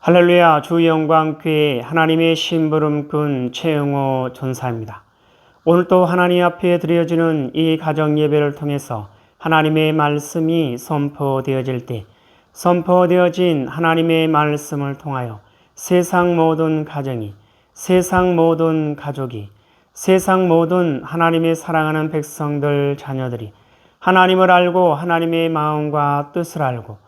할렐루야 주 영광교회 하나님의 심부름꾼 최영호 전사입니다. 오늘 또 하나님 앞에 드려지는 이 가정 예배를 통해서 하나님의 말씀이 선포되어질 때 선포되어진 하나님의 말씀을 통하여 세상 모든 가정이 세상 모든 가족이 세상 모든 하나님의 사랑하는 백성들 자녀들이 하나님을 알고 하나님의 마음과 뜻을 알고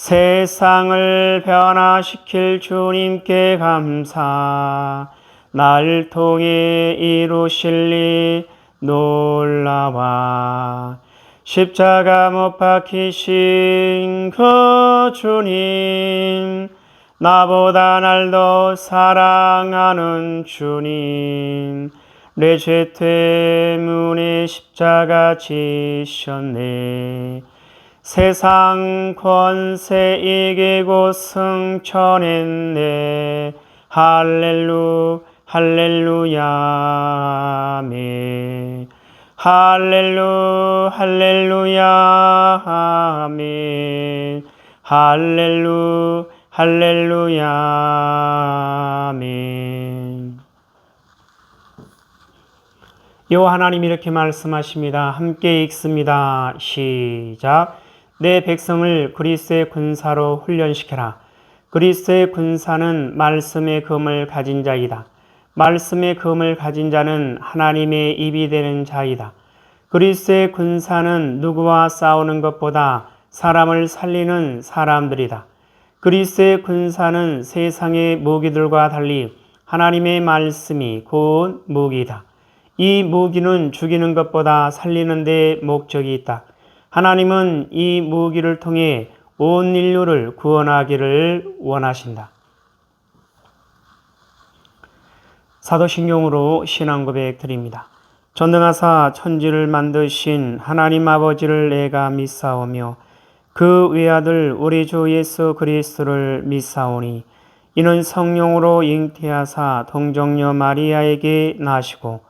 세상을 변화시킬 주님께 감사. 날 통해 이루실 일 놀라와. 십자가 못 박히신 그 주님 나보다 날 더 사랑하는 주님 내 죄 때문에 십자가 지셨네 세상 권세 이기고 승천했네 할렐루 할렐루야 아멘 할렐루 할렐루야 아멘 할렐루 할렐루야 아멘 요 하나님 이렇게 말씀하십니다. 함께 읽습니다. 시작. 내 백성을 그리스의 군사로 훈련시켜라. 그리스의 군사는 말씀의 금을 가진 자이다. 말씀의 금을 가진 자는 하나님의 입이 되는 자이다. 그리스의 군사는 누구와 싸우는 것보다 사람을 살리는 사람들이다. 그리스의 군사는 세상의 무기들과 달리 하나님의 말씀이 곧 무기다. 이 무기는 죽이는 것보다 살리는 데 목적이 있다. 하나님은 이 무기를 통해 온 인류를 구원하기를 원하신다. 사도신경으로 신앙 고백 드립니다. 전능하사 천지를 만드신 하나님 아버지를 내가 믿사오며 그 외아들 우리 주 예수 그리스도를 믿사오니 이는 성령으로 잉태하사 동정녀 마리아에게 나시고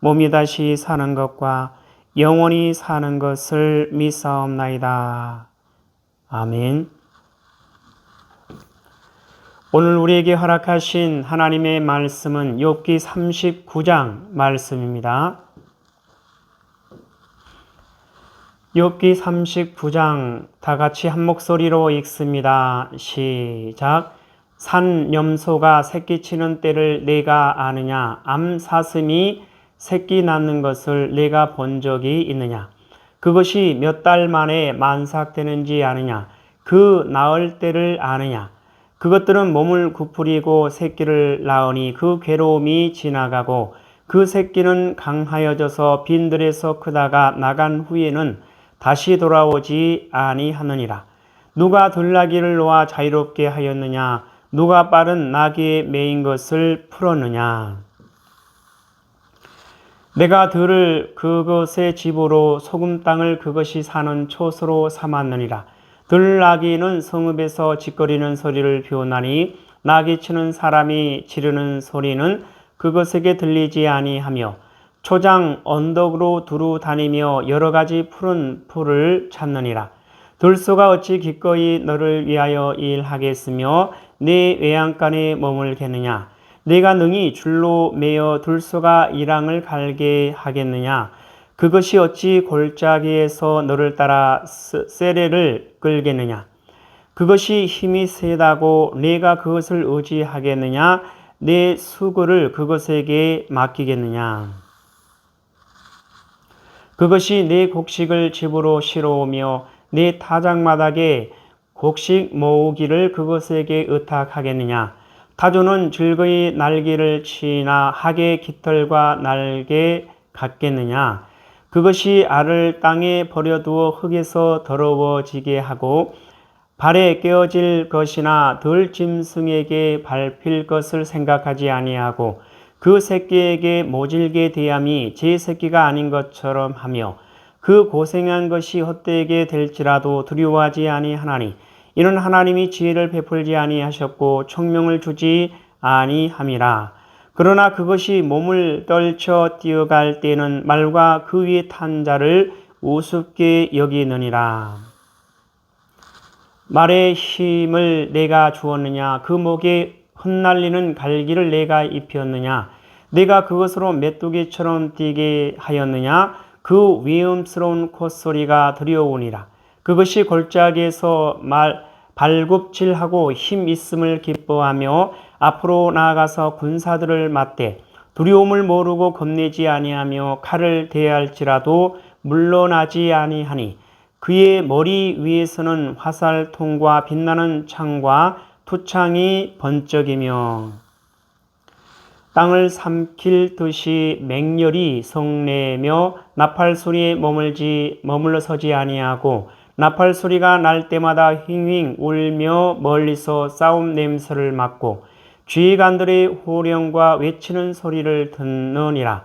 몸이 다시 사는 것과 영원히 사는 것을 믿사옵나이다. 아멘. 오늘 우리에게 허락하신 하나님의 말씀은 욥기 39장 말씀입니다. 욥기 39장 다 같이 한 목소리로 읽습니다. 시작. 산 염소가 새끼 치는 때를 내가 아느냐? 암 사슴이 새끼 낳는 것을 내가 본 적이 있느냐? 그것이 몇 달 만에 만삭되는지 아느냐? 그 나을 때를 아느냐? 그것들은 몸을 구부리고 새끼를 낳으니 그 괴로움이 지나가고 그 새끼는 강하여져서 빈들에서 크다가 나간 후에는 다시 돌아오지 아니하느니라. 누가 들나귀를 놓아 자유롭게 하였느냐? 누가 빠른 나귀에 매인 것을 풀었느냐? 내가 들을 그것의 집으로 소금 땅을 그것이 사는 초소로 삼았느니라. 들나귀는 성읍에서 짓거리는 소리를 비우나니 나귀 치는 사람이 지르는 소리는 그것에게 들리지 아니하며 초장 언덕으로 두루 다니며 여러 가지 푸른 풀을 찾느니라. 들소가 어찌 기꺼이 너를 위하여 일하겠으며 네 외양간에 머물겠느냐. 내가 능히 줄로 매어 들소가 이랑을 갈게 하겠느냐? 그것이 어찌 골짜기에서 너를 따라 세례를 끌겠느냐? 그것이 힘이 세다고 내가 그것을 의지하겠느냐? 내 수고를 그것에게 맡기겠느냐? 그것이 내 곡식을 집으로 실어오며 내 타작마닥에 곡식 모으기를 그것에게 의탁하겠느냐? 타조는 즐거이 날개를 치나 하게 깃털과 날개 같겠느냐? 그것이 알을 땅에 버려두어 흙에서 더러워지게 하고 발에 깨어질 것이나 덜 짐승에게 밟힐 것을 생각하지 아니하고 그 새끼에게 모질게 대함이 제 새끼가 아닌 것처럼 하며 그 고생한 것이 헛되게 될지라도 두려워하지 아니하나니 이는 하나님이 지혜를 베풀지 아니하셨고 총명을 주지 아니함이라. 그러나 그것이 몸을 떨쳐 뛰어갈 때는 말과 그 위에 탄 자를 우습게 여기느니라. 말의 힘을 내가 주었느냐? 그 목에 흩날리는 갈기를 내가 입혔느냐? 내가 그것으로 메뚜기처럼 뛰게 하였느냐? 그 위험스러운 콧소리가 들려오니라. 그것이 골짜기에서 말 발굽질하고 힘 있음을 기뻐하며 앞으로 나아가서 군사들을 맞대 두려움을 모르고 겁내지 아니하며 칼을 대할지라도 물러나지 아니하니 그의 머리 위에서는 화살통과 빛나는 창과 투창이 번쩍이며 땅을 삼킬 듯이 맹렬히 성내며 나팔 소리에 머물지 머물러 서지 아니하고 나팔 소리가 날 때마다 힝힝 울며 멀리서 싸움 냄새를 맡고 쥐간들의 호령과 외치는 소리를 듣느니라.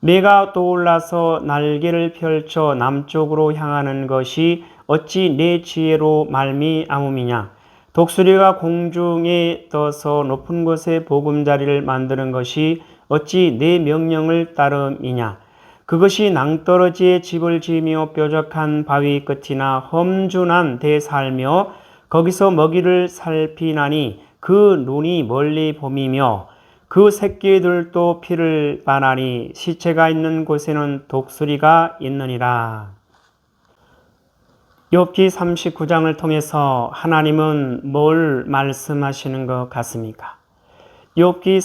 내가 떠올라서 날개를 펼쳐 남쪽으로 향하는 것이 어찌 내 지혜로 말미암음이냐. 독수리가 공중에 떠서 높은 곳에 보금자리를 만드는 것이 어찌 내 명령을 따름이냐. 그것이 낭떠러지에 집을 지으며 뾰족한 바위 끝이나 험준한 데 살며 거기서 먹이를 살피나니 그 눈이 멀리 봄이며 그 새끼들도 피를 바나니 시체가 있는 곳에는 독수리가 있느니라. 욥기 39장을 통해서 하나님은 뭘 말씀하시는 것 같습니까? 욥기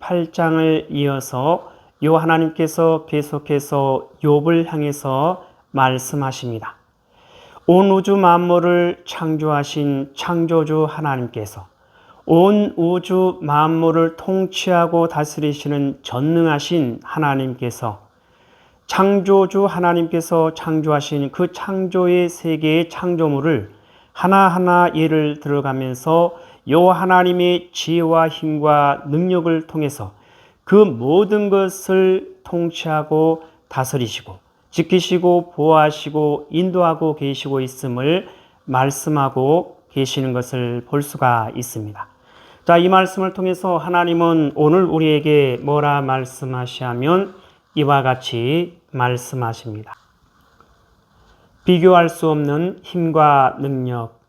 38장을 이어서 요 하나님께서 계속해서 욥을 향해서 말씀하십니다. 온 우주 만물을 창조하신 창조주 하나님께서 온 우주 만물을 통치하고 다스리시는 전능하신 하나님께서 창조주 하나님께서 창조하신 그 창조의 세계의 창조물을 하나하나 예를 들어가면서 요 하나님의 지혜와 힘과 능력을 통해서 그 모든 것을 통치하고 다스리시고 지키시고 보호하시고 인도하고 계시고 있음을 말씀하고 계시는 것을 볼 수가 있습니다. 자, 이 말씀을 통해서 하나님은 오늘 우리에게 뭐라 말씀하시하면 이와 같이 말씀하십니다. 비교할 수 없는 힘과 능력,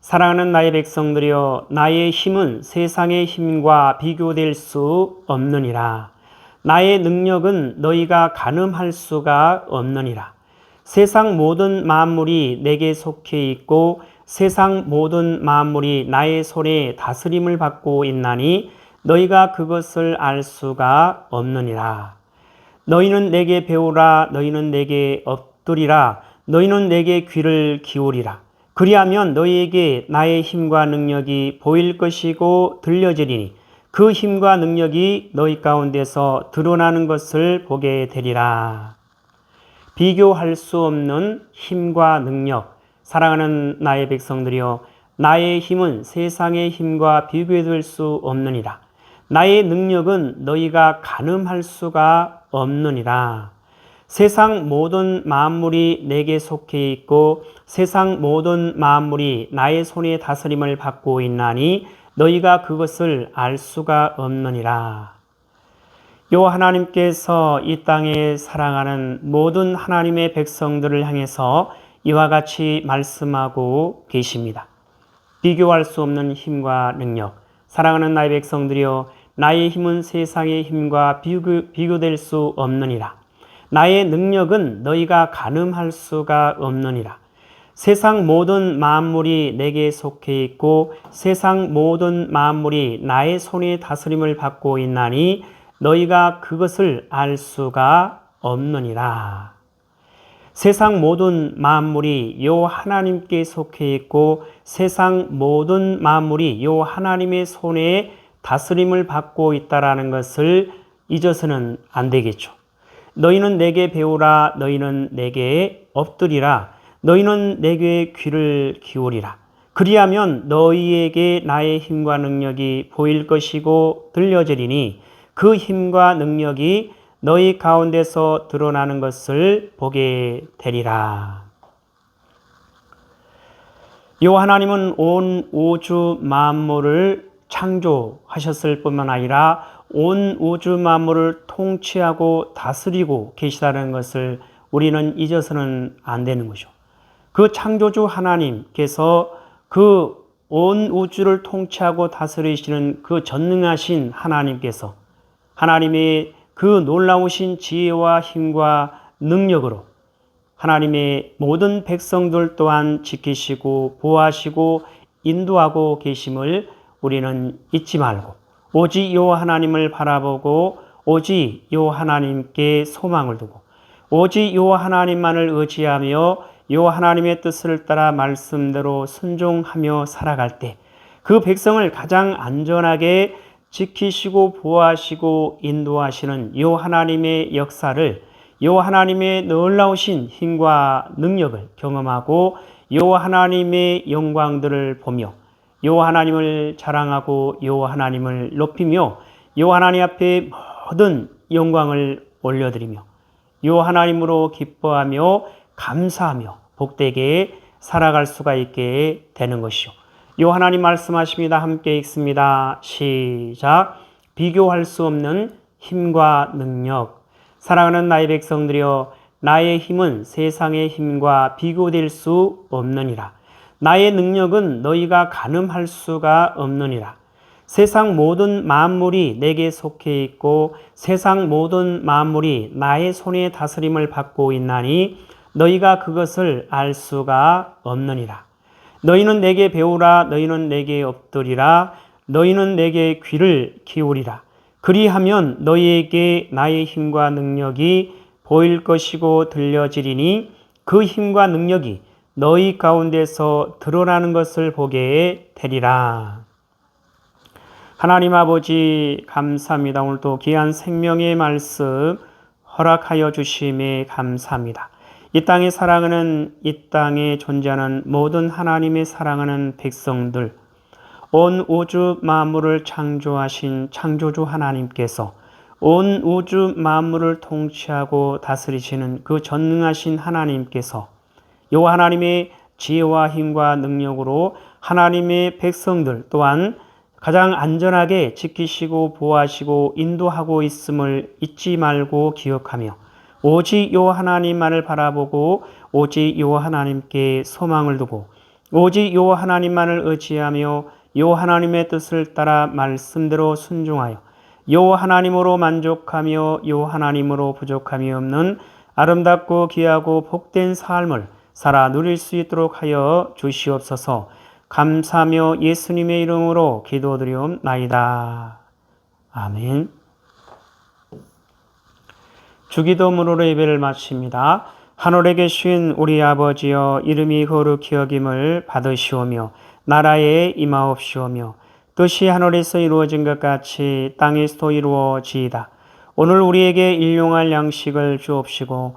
사랑하는 나의 백성들이여 나의 힘은 세상의 힘과 비교될 수 없느니라. 나의 능력은 너희가 가늠할 수가 없느니라. 세상 모든 만물이 내게 속해 있고 세상 모든 만물이 나의 손에 다스림을 받고 있나니 너희가 그것을 알 수가 없느니라. 너희는 내게 배우라 너희는 내게 엎드리라 너희는 내게 귀를 기울이라. 그리하면 너희에게 나의 힘과 능력이 보일 것이고 들려지리니 그 힘과 능력이 너희 가운데서 드러나는 것을 보게 되리라. 비교할 수 없는 힘과 능력, 사랑하는 나의 백성들이여, 나의 힘은 세상의 힘과 비교될 수 없느니라. 나의 능력은 너희가 가늠할 수가 없느니라. 세상 모든 만물이 내게 속해 있고 세상 모든 만물이 나의 손에 다스림을 받고 있나니 너희가 그것을 알 수가 없느니라. 요 하나님께서 이 땅에 사랑하는 모든 하나님의 백성들을 향해서 이와 같이 말씀하고 계십니다. 비교할 수 없는 힘과 능력, 사랑하는 나의 백성들이여 나의 힘은 세상의 힘과 비교, 비교될 수 없느니라. 나의 능력은 너희가 가늠할 수가 없느니라. 세상 모든 만물이 내게 속해 있고 세상 모든 만물이 나의 손에 다스림을 받고 있나니 너희가 그것을 알 수가 없느니라. 세상 모든 만물이 요 하나님께 속해 있고 세상 모든 만물이 요 하나님의 손에 다스림을 받고 있다라는 것을 잊어서는 안 되겠죠. 너희는 내게 배우라 너희는 내게 엎드리라 너희는 내게 귀를 기울이라 그리하면 너희에게 나의 힘과 능력이 보일 것이고 들려지리니 그 힘과 능력이 너희 가운데서 드러나는 것을 보게 되리라. 요 하나님은 온 우주 만물을 창조하셨을 뿐만 아니라 온 우주 만물을 통치하고 다스리고 계시다는 것을 우리는 잊어서는 안 되는 거죠. 그 창조주 하나님께서 그 온 우주를 통치하고 다스리시는 그 전능하신 하나님께서 하나님의 그 놀라우신 지혜와 힘과 능력으로 하나님의 모든 백성들 또한 지키시고 보호하시고 인도하고 계심을 우리는 잊지 말고 오직 요 하나님을 바라보고 오직 요 하나님께 소망을 두고 오직 요 하나님만을 의지하며 요 하나님의 뜻을 따라 말씀대로 순종하며 살아갈 때 그 백성을 가장 안전하게 지키시고 보호하시고 인도하시는 요 하나님의 역사를 요 하나님의 놀라우신 힘과 능력을 경험하고 요 하나님의 영광들을 보며 요 하나님을 자랑하고 요 하나님을 높이며 요 하나님 앞에 모든 영광을 올려드리며 요 하나님으로 기뻐하며 감사하며 복되게 살아갈 수가 있게 되는 것이요. 요 하나님 말씀하십니다. 함께 읽습니다. 시작. 비교할 수 없는 힘과 능력. 사랑하는 나의 백성들이여 나의 힘은 세상의 힘과 비교될 수 없느니라. 나의 능력은 너희가 가늠할 수가 없느니라. 세상 모든 만물이 내게 속해 있고 세상 모든 만물이 나의 손에 다스림을 받고 있나니 너희가 그것을 알 수가 없느니라. 너희는 내게 배우라 너희는 내게 엎드리라 너희는 내게 귀를 기울이라 그리하면 너희에게 나의 힘과 능력이 보일 것이고 들려지리니 그 힘과 능력이 너희 가운데서 드러나는 것을 보게 되리라. 하나님 아버지 감사합니다. 오늘도 귀한 생명의 말씀 허락하여 주심에 감사합니다. 이 땅에 사랑하는 이 땅에 존재하는 모든 하나님의 사랑하는 백성들 온 우주 만물을 창조하신 창조주 하나님께서 온 우주 만물을 통치하고 다스리시는 그 전능하신 하나님께서 요 하나님의 지혜와 힘과 능력으로 하나님의 백성들 또한 가장 안전하게 지키시고 보호하시고 인도하고 있음을 잊지 말고 기억하며 오직 요 하나님만을 바라보고 오직 요 하나님께 소망을 두고 오직 요 하나님만을 의지하며 요 하나님의 뜻을 따라 말씀대로 순종하여 요 하나님으로 만족하며 요 하나님으로 부족함이 없는 아름답고 귀하고 복된 삶을 살아 누릴 수 있도록 하여 주시옵소서 감사하며 예수님의 이름으로 기도드리옵나이다. 아멘. 주기도문으로 예배를 마칩니다. 하늘에 계신 우리 아버지여 이름이 거룩히 여김을 받으시오며 나라에 임하옵시오며 뜻이 하늘에서 이루어진 것 같이 땅에서도 이루어지이다. 오늘 우리에게 일용할 양식을 주옵시고